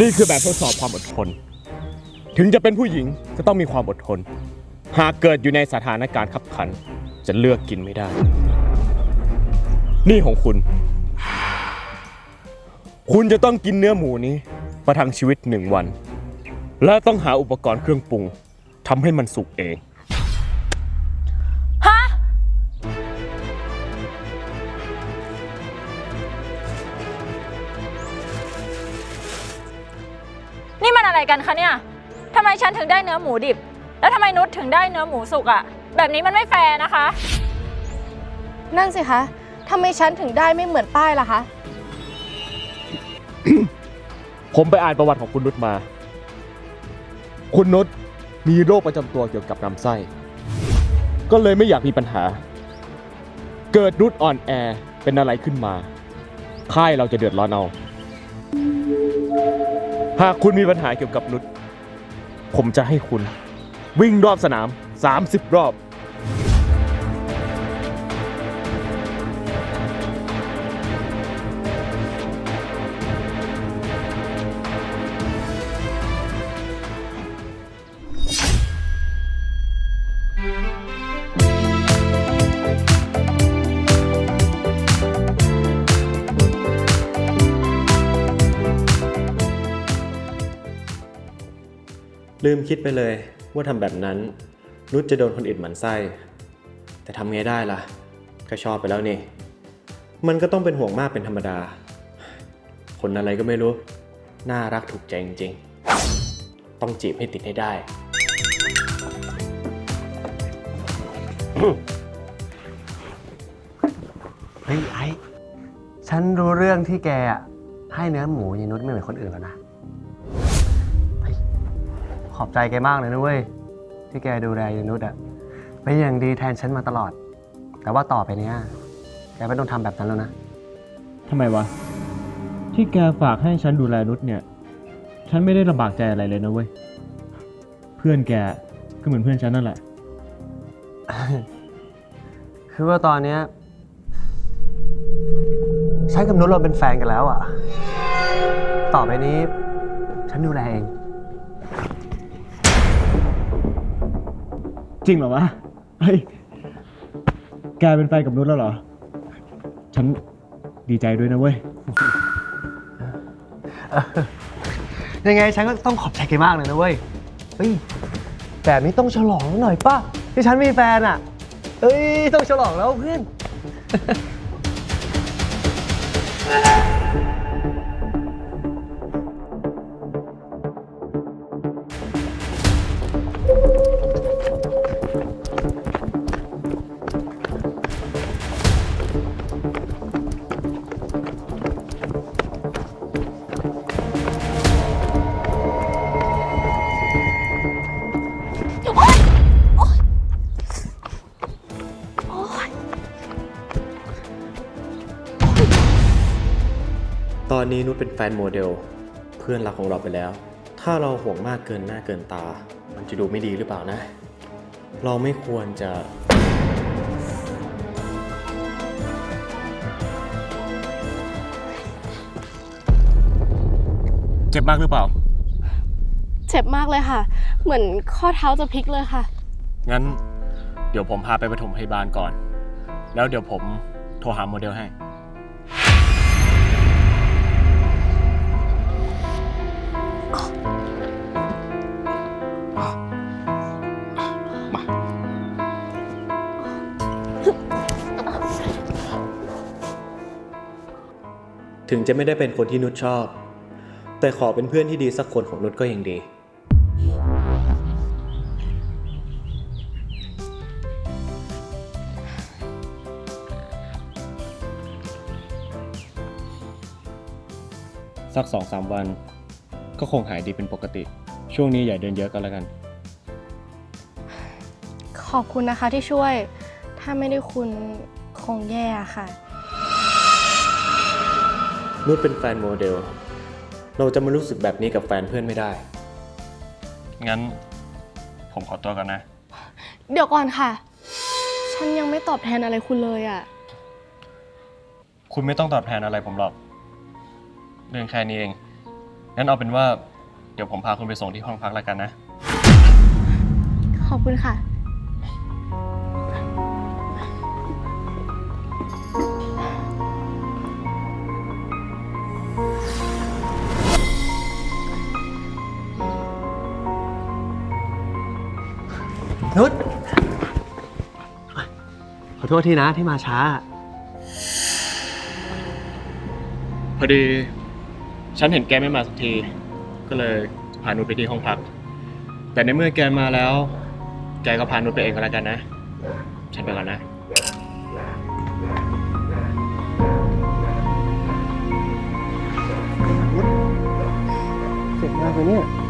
นี่คือแบบทดสอบความอดทน ถึงจะเป็นผู้หญิงก็ต้องมีความอดทน หากเกิดอยู่ในสถานการณ์ขับขัน จะเลือกกินไม่ได้ นี่ของคุณ คุณจะต้องกินเนื้อหมูนี้ประทังชีวิตหนึ่งวัน และต้องหาอุปกรณ์เครื่องปรุงทำให้มันสุกเอง กันคะเนี่ยทำไมฉันถึงได้เนื้อหมูดิบ แล้วทำไมนุชถึงได้เนื้อหมูสุกอะแบบนี้มันไม่แฟร์นะคะ นั่นสิคะทำไมฉันถึงได้ไม่เหมือนป้ายล่ะคะ ผมไปอ่านประวัติของคุณนุชมา คุณนุชมีโรคประจำตัวเกี่ยวกับลำไส้ ก็เลยไม่อยากมีปัญหา เกิดนุชอ่อนแอเป็นอะไรขึ้นมา ค่ายเราจะเดือดร้อนเอา หากคุณมีปัญหาเกี่ยวกับนุชผมจะให้คุณ วิ่งรอบสนาม 30 รอบ ลืมคิดไปเลยว่าทำแบบนั้น นุชจะโดนคนอื่นหมันไส้ แต่ทำไงได้ล่ะ ก็ชอบไปแล้วนี่ มันก็ต้องเป็นห่วงมากเป็นธรรมดา คนอะไรก็ไม่รู้ น่ารักถูกใจจริงๆ ต้องจีบให้ติดให้ได้ เฮ้ยไอ้ฉันรู้เรื่องที่แกอะให้เนื้อหมูยายนุชไม่เหมือนคนอื่นแล้วนะ ขอบใจแกมากเลยนะเว้ย ที่แกดูแลยายนุชอะเป็นอย่างดีแทนฉันมาตลอด แต่ว่าต่อไปเนี้ยแกไม่ต้องทำแบบนั้นแล้วนะ ทำไมวะ ที่แกฝากให้ฉันดูแลนุชเนี่ย ฉันไม่ได้ลำบากใจอะไรเลยนะเว้ย เพื่อนแกก็เหมือนเพื่อนฉันนั่นแหละ คือว่าตอนเนี้ยฉันกับนุชเราเป็นแฟนกันแล้วอะต่อไปนี้ ฉันดูแลเอง จริงเหรอวะเฮ้ยแกเป็นแฟนกับนุชแล้วเหรอ ฉันดีใจด้วยนะเว้ย ยังไงฉันก็ต้องขอบใจแกมากเลยนะเว้ย เฮ้ยแบบนี้ต้องฉลองหน่อยป่ะที่ฉันมีแฟนอะเฮ้ยต้องฉลองแล้วเพื่อน นนี้นุชเป็นแฟนโมเดล เพื่อนรักของเราไปแล้ว ถ้าเราห่วงมากเกินหน้าเกินตา มันจะดูไม่ดีหรือเปล่านะ เราไม่ควรจะเจ็บมากหรือเปล่า เจ็บมากเลยค่ะ เหมือนข้อเท้าจะพลิกเลยค่ะ งั้น เดี๋ยวผมพาไปปฐมพยาบาลก่อน แล้วเดี๋ยวผมโทรหาโมเดลให้ ถึงจะไม่ได้เป็นคนที่นุชชอบ แต่ขอเป็นเพื่อนที่ดีสักคนของนุชก็ยังดี สักสองสามวัน ก็คงหายดีเป็นปกติ ช่วงนี้อย่าเดินเยอะก็แล้วกัน ขอบคุณนะคะที่ช่วย ถ้าไม่ได้คุณคงแย่ค่ะ นุชเป็นแฟนโมเดล เราจะมารู้สึกแบบนี้กับแฟนเพื่อนไม่ได้ งั้นผมขอตัวก่อนนะ เดี๋ยวก่อนค่ะ ฉันยังไม่ตอบแทนอะไรคุณเลยอะคุณไม่ต้องตอบแทนอะไรผมหรอก เรื่องแค่นี้เองไปงั้นเอาเป็นว่า เดี๋ยวผมพาคุณไปส่งที่ห้องพักแล้วกันนะ ขอบคุณค่ะ นุชขอโทษทีนะที่มาช้า พอดี ฉันเห็นแกไม่มาสักที ก็เลยพานุชไปที่ห้องพัก แต่ในเมื่อแกมาแล้ว แกก็พานุชไปเองก็แล้วกันนะ ฉันไปก่อนนะเจ็บมากเลยเนี่ยค่อย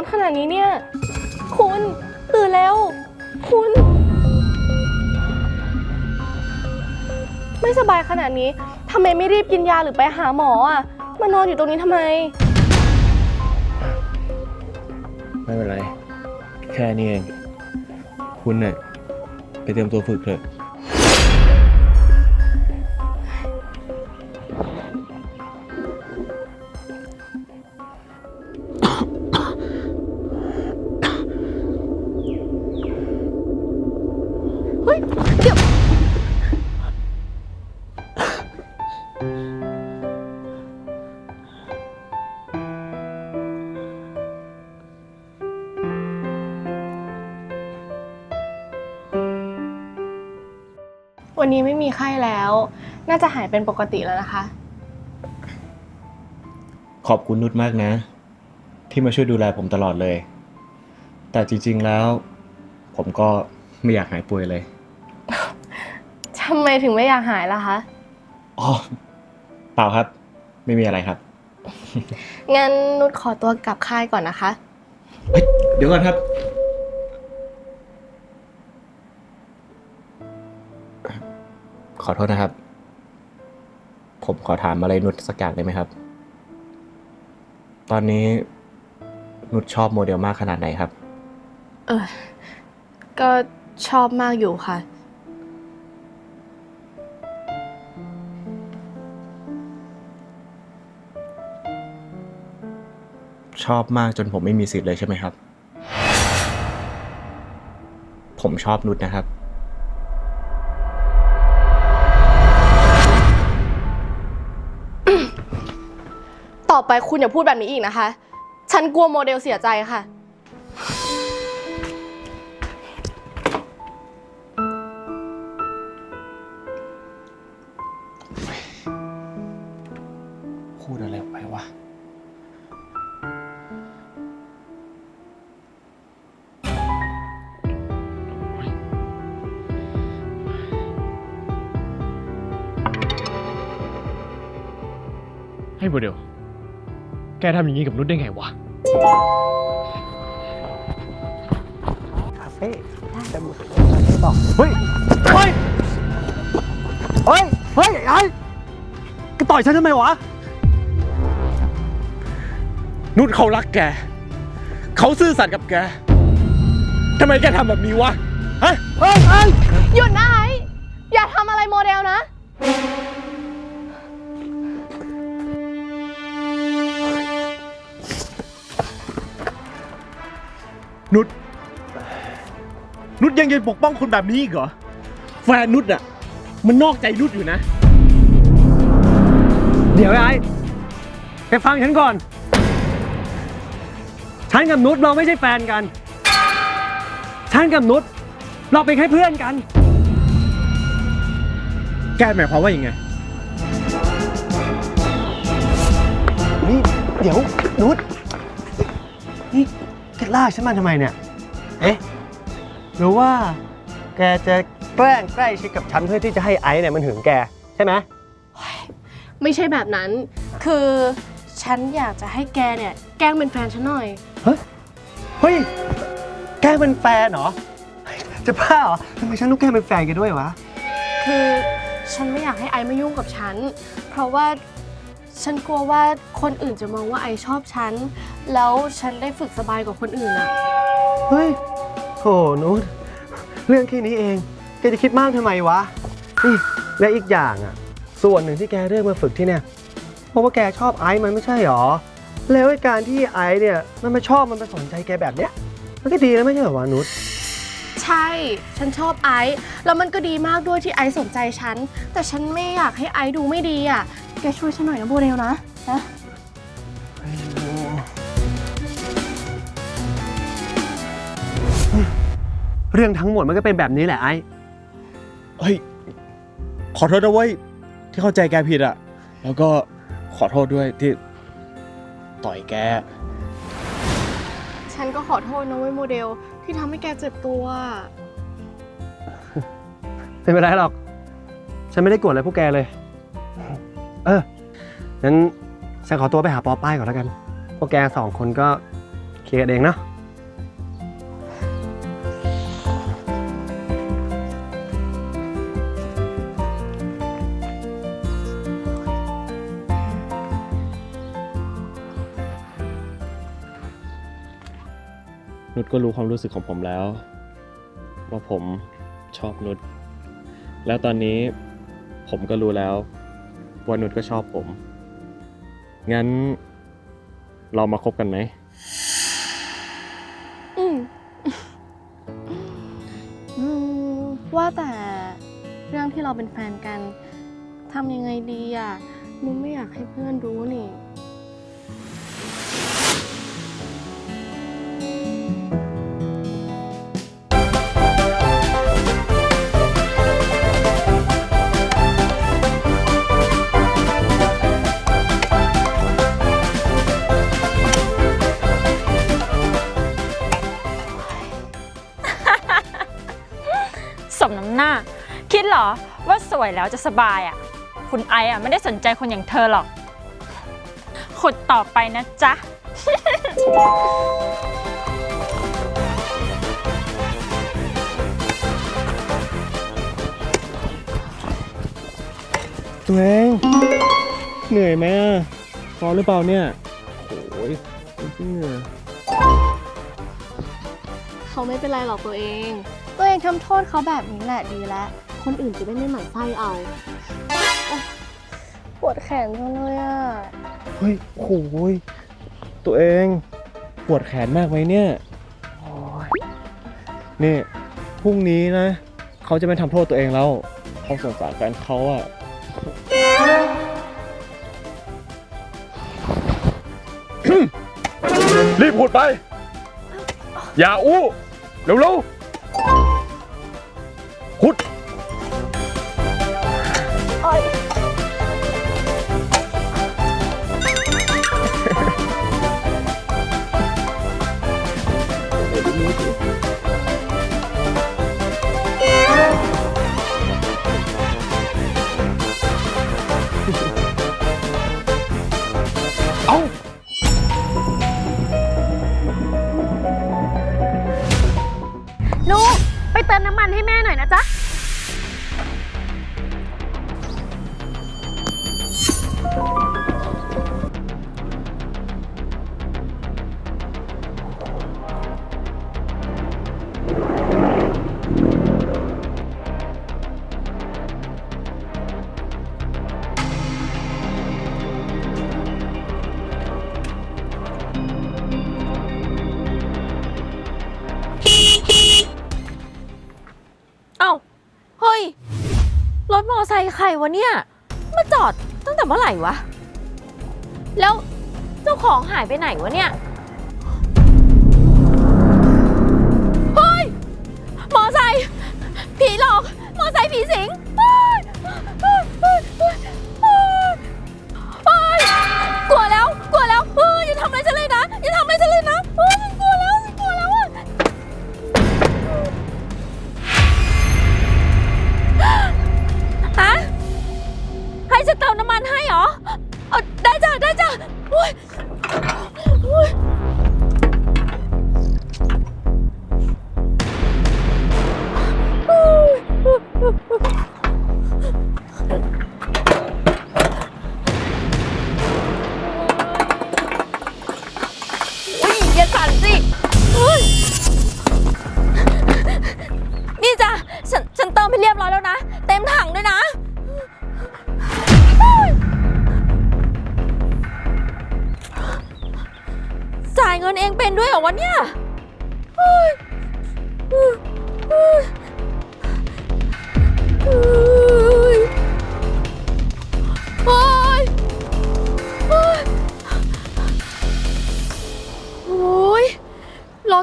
อนขนาดนี้เนี่ย คุณตื่นแล้ว คุณ ไม่สบายขนาดนี้ทำไมไม่รีบกินยาหรือไปหาหมออะ มานอนอยู่ตรงนี้ทำไม ไม่เป็นไร แค่นี้เอง คุณเนี่ยไปเตรียมตัวฝึกเถอะ วันนี้ไม่มีไข้แล้ว น่าจะหายเป็นปกติแล้วนะคะ ขอบคุณนุชมากนะ ที่มาช่วยดูแลผมตลอดเลย แต่จริง ๆแล้ว ผมก็ไม่อยากหายป่วยเลย ทำไมถึงไม่อยากหายล่ะคะ อ๋อ เปล่าครับ ไม่มีอะไรครับ งั้นนุชขอตัวกลับค่ายก่อนนะคะเฮ้ยเดี๋ยวก่อนครับ ขอโทษนะครับ ผมขอถามอะไรนุชสักอย่างได้ไหมครับ ตอนนี้นุชชอบโมเดลมากขนาดไหนครับ เออ ก็ชอบมากอยู่ค่ะ ชอบมากจนผมไม่มีสิทธิ์เลยใช่ไหมครับ ผมชอบนุชนะครับ ไปคุณอย่าพูดแบบนี้อีกนะคะ ฉันกลัวโมเดลเสียใจค่ะ แกทำอย่างนี้กับนุชได้ไงวะ คาเฟ่แต่บุตรคาเฟ่บอก เฮ้ย เฮ้ย เฮ้ย เฮ้ยไอ้แกต่อยฉันทำไมวะ นุชเขารักแก เขาซื่อสัตย์กับแก ทำไมแกทำแบบนี้วะ ฮะ เฮ้ยไอ้หยุดนะไอ้อย่าทำอะไรโมเดลนะ นุชนุชยังจะปกป้องคนแบบนี้อีกเหรอ แฟนนุชอะมันนอกใจนุชอยู่นะ เดี๋ยวไอ้แกฟังฉันก่อน ฉันกับนุชเราไม่ใช่แฟนกัน ฉันกับนุชเราเป็นแค่เพื่อนกัน แกหมายความว่ายังไง นี่เดี๋ยวนุชนี่แก ลากฉันมาทำไมเนี่ย เอ๊ะ หรือว่าแกจะแกล้งใกล้ชิดกับฉันเพื่อที่จะให้ไอซ์เนี่ยมันหึงแกใช่ไหม ไม่ใช่แบบนั้น คือฉันอยากจะให้แกเนี่ยแกล้งเป็นแฟนฉันหน่อย เฮ้ย แกล้งเป็นแฟนเหรอจะบ้าเหรอทำไมฉันต้องแกล้งเป็นแฟนแกด้วยวะ คือฉันไม่อยากให้ไอซ์มายุ่งกับฉัน เพราะว่า ฉันกลัวว่าคนอื่นจะมองว่าไอซ์ชอบฉัน แล้วฉันได้ฝึกสบายกว่าคนอื่นอะเฮ้ยโถนุชเรื่องแค่นี้เอง แกจะคิดมากทำไมวะนี่และอีกอย่างอะ ส่วนหนึ่งที่แกเลือกมาฝึกที่เนี่ย เพราะว่าแกชอบไอซ์มันไม่ใช่หรอ แล้วไอ้การที่ไอซ์เนี่ย มันมาชอบมันมาสนใจแกแบบเนี้ย มันก็ดีแล้วไม่ใช่เหรอวะนุชใช่ ฉันชอบไอซ์แล้วมันก็ดีมากด้วยที่ไอซ์สนใจฉัน แต่ฉันไม่อยากให้ไอซ์ดูไม่ดีอะ แกช่วยฉันหน่อยนะโบเรลนะนะเรื่องทั้งหมดมันก็เป็นแบบนี้แหละไอซ์เฮ้ย ขอโทษนะเว้ยที่เข้าใจแกผิดอะแล้วก็ขอโทษด้วยที่ต่อยแก ฉันก็ขอโทษนะเว้ยโมเดล ที่ทำให้แกเจ็บตัวไม่เป็นไรหรอก ฉันไม่ได้โกรธอะไรพวกแกเลย เอองั้นฉันขอตัวไปหาปอป้ายก่อนแล้วกัน พวกแกสองคนก็เคลียร์กันเองเนาะนุชก็รู้ความรู้สึกของผมแล้ว ว่าผมชอบนุชแล้วตอนนี้ผมก็รู้แล้ว ว่านุชก็ชอบผม งั้นเรามาคบกันไหม อืมอืมว่าแต่เรื่องที่เราเป็นแฟนกันทำยังไงดีอะ นุ้ไม่อยากให้เพื่อนรู้นี่ แล้วจะสบายอะ คุณไอซ์อะไม่ได้สนใจคนอย่างเธอหรอก ขุดต่อไปนะจ๊ะ ตัวเองเหนื่อยไหมอะพอหรือเปล่าเนี่ยโอ้ยเหนื่อยเขาไม่เป็นไรหรอกตัวเอง ตัวเองทำโทษเขาแบบนี้แหละดีแล้ว คนอื่นจะได้ไม่หมั่นไส้เอาโอ๊ยปวดแขนจังเลยอะ เฮ้ยโอ้ยตัวเองปวดแขนมากไหมเนี่ยโอ้ยนี่พรุ่งนี้นะ เขาจะไม่ทำโทษตัวเองแล้วเขาสงสารแฟนเขาอะรีบพูดไป อย่าอู้ เร็วๆ เติมน้ำมันให้แม่หน่อยนะจ๊ะ วะเนี่ย มาจอดตั้งแต่เมื่อไหร่วะ แล้วเจ้าของหายไปไหนวะเนี่ย เฮ้ย มอไซค์ผีหลอก มอไซค์ผีสิง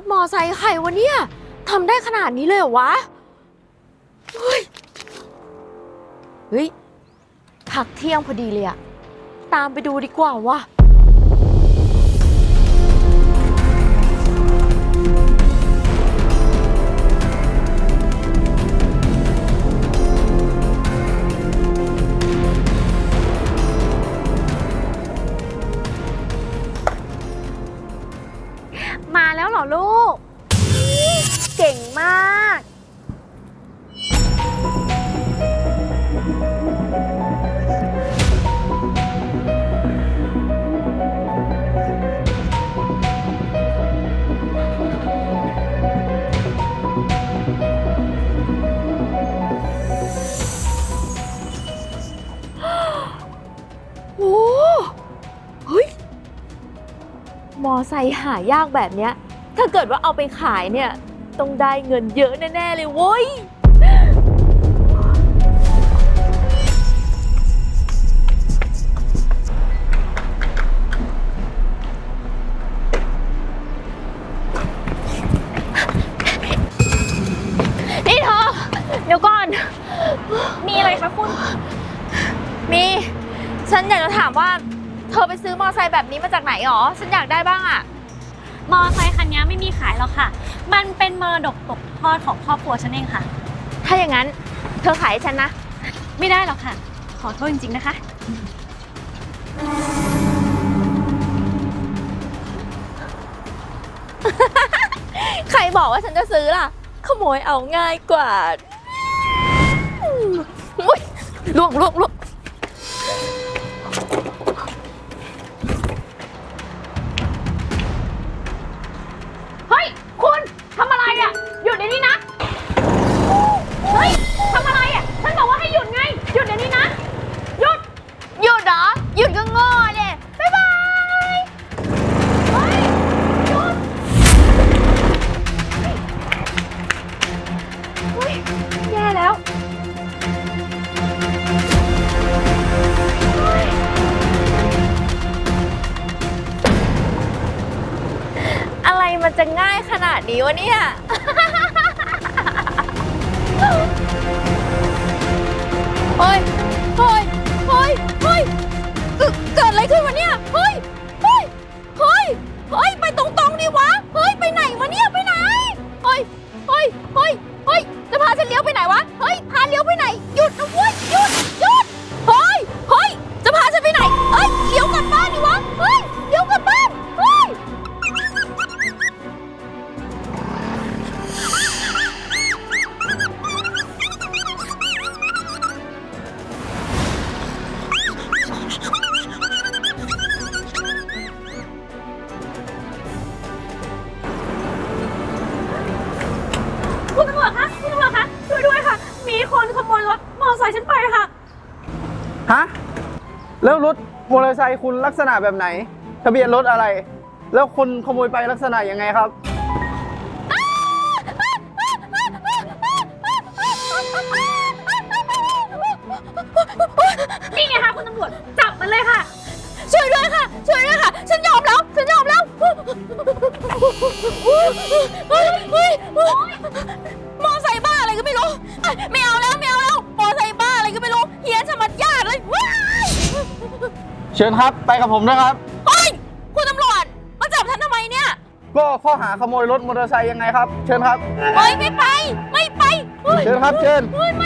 ถมอไซค์ใครวะเนี่ยทำได้ขนาดนี้เลยเหรอวะ เฮ้ย เฮ้ยพักเที่ยงพอดีเลยอะตามไปดูดีกว่าว่ะ หายากแบบเนี้ย ถ้าเกิดว่าเอาไปขายเนี่ย ต้องได้เงินเยอะแน่ๆเลยเว้ย นี่เธอ เดี๋ยวก่อน มีอะไรคะคุณ มี ฉันอยากจะถามว่า เธอไปซื้อมอไซค์แบบนี้มาจากไหนหรอ ฉันอยากได้บ้างอะ มอไซค์คันนี้ไม่มีขายหรอกค่ะ มันเป็นมรดกตกทอดของครอบครัวฉันเองค่ะ ถ้าอย่างนั้นเธอขายให้ฉันนะ ไม่ได้หรอกค่ะ ขอโทษจริงๆนะคะ ใครบอกว่าฉันจะซื้อล่ะ ขโมยเอาง่ายกว่าอืมอุ๊ยลวกลวกลวก หยุดเดี๋ยวนี้นะ หยุด หยุดเหรอ หยุดก็งอเลยบ๊ายบายเฮ้ยหยุดอุ๊ยแย่แล้ว อะไรมันจะง่ายขนาดนี้วะเนี่ย เฮ้ยเฮ้ยเฮ้ยเฮ้ยเกิดเกิดอะไรขึ้นวะเนี่ย เฮ้ย เฮ้ย เฮ้ย เฮ้ย ไปตรงๆดิวะ เฮ้ย ไปไหนวะเนี่ย ไปไหน เฮ้ย เฮ้ย เฮ้ย เฮ้ย จะพาฉันเลี้ยวไปไหนวะ ตอร์ไซค์คุณลักษณะแบบไหน ทะเบียนรถอะไร แล้วคนขโมยไปลักษณะยังไงครับ นี่ไงคะคุณตำรวจจับมันเลยค่ะ ช่วยด้วยค่ะ ช่วยด้วยค่ะ ฉันยอมแล้ว ฉันยอมแล้วเฮ้ยเฮ้ยเฮ้ยมอไซค์บ้าอะไรก็ไม่รู้ ไม่ เชิญครับไปกับผมนะครับ เฮ้ย คุณตำรวจ มาจับฉันทำไมเนี่ย ก็ข้อหาขโมยรถมอเตอร์ไซค์ยังไงครับ เชิญครับ เฮ้ย ไม่ไป ไม่ไปเฮ้ยเชิญครับเชิญ เฮ้ยไม่